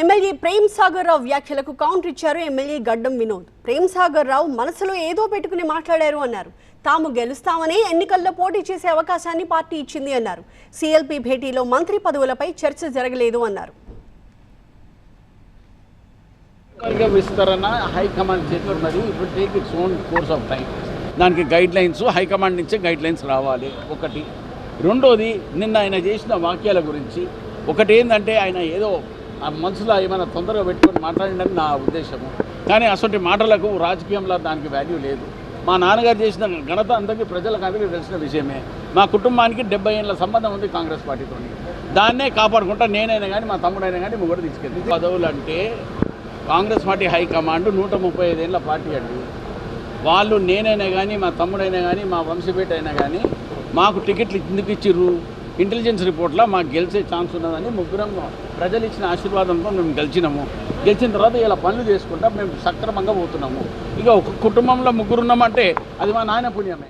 MLA Prem Sagar రావు వ్యాఖ్యలకు counter ఇచ్చారు MLA గడ్డం వినోద్. ప్రేమ్ సాగర్ రావు మనసులో ఏదో పెట్టుకుని మాట్లాడారు అన్నారు. తాము గెలుస్తామని ఎన్నికల్లో పోటీ చేసే అవకాశాన్ని పార్టీ ఇచ్చింది అన్నారు. సిఎల్పి భేటీలో మంత్రి పదవులపై చర్చ జరగలేదు అన్నారు. విస్తరణ హైకమాండ్ చేతిలో ఉన్నది ఇప్పుడు take its own course of time దానికి గైడ్ లైన్స్ హైకమాండ్ నుంచే గైడ్ లైన్స్ రావాలి. ఒకటి. రెండోది నిన్న ఆయన చేసిన వాక్యాల గురించి. ఒకటి ఏంటంటే ఆయన ఏదో ఆ మనసులో ఏమైనా తొందరగా పెట్టుకొని మాట్లాడండి నా ఉద్దేశము. కానీ అటువంటి మాటలకు రాజకీయంలో దానికి వాల్యూ లేదు. మా నాన్నగారు చేసిన ఘనత అందరికీ ప్రజలకు అందరికీ తెలిసిన విషయమే. మా కుటుంబానికి డెబ్బై ఏళ్ళ సంబంధం ఉంది కాంగ్రెస్ పార్టీతో దాన్నే కాపాడుకుంటా నేనైనా కానీ మా తమ్ముడైనా కానీ ముగ్గురు తీసుకెళ్ళి పదవులు అంటే కాంగ్రెస్ పార్టీ హైకమాండ్ నూట ముప్పై ఐదేళ్ళ పార్టీ అండి. వాళ్ళు నేనైనా కానీ మా తమ్ముడైనా కానీ మా వంశపేట అయినా కానీ మాకు టికెట్లు ఎందుకు ఇచ్చిర్రు? ఇంటెలిజెన్స్ రిపోర్ట్లో మాకు గెలిచే ఛాన్స్ ఉన్నదని ముగ్గురం ప్రజలు ఇచ్చిన ఆశీర్వాదంతో మేము గెలిచినాము. గెలిచిన తర్వాత ఇలా పనులు చేసుకుంటా మేము సక్రమంగా పోతున్నాము. ఇక ఒక కుటుంబంలో ముగ్గురు ఉన్నామంటే అది మా నాయన పుణ్యమే.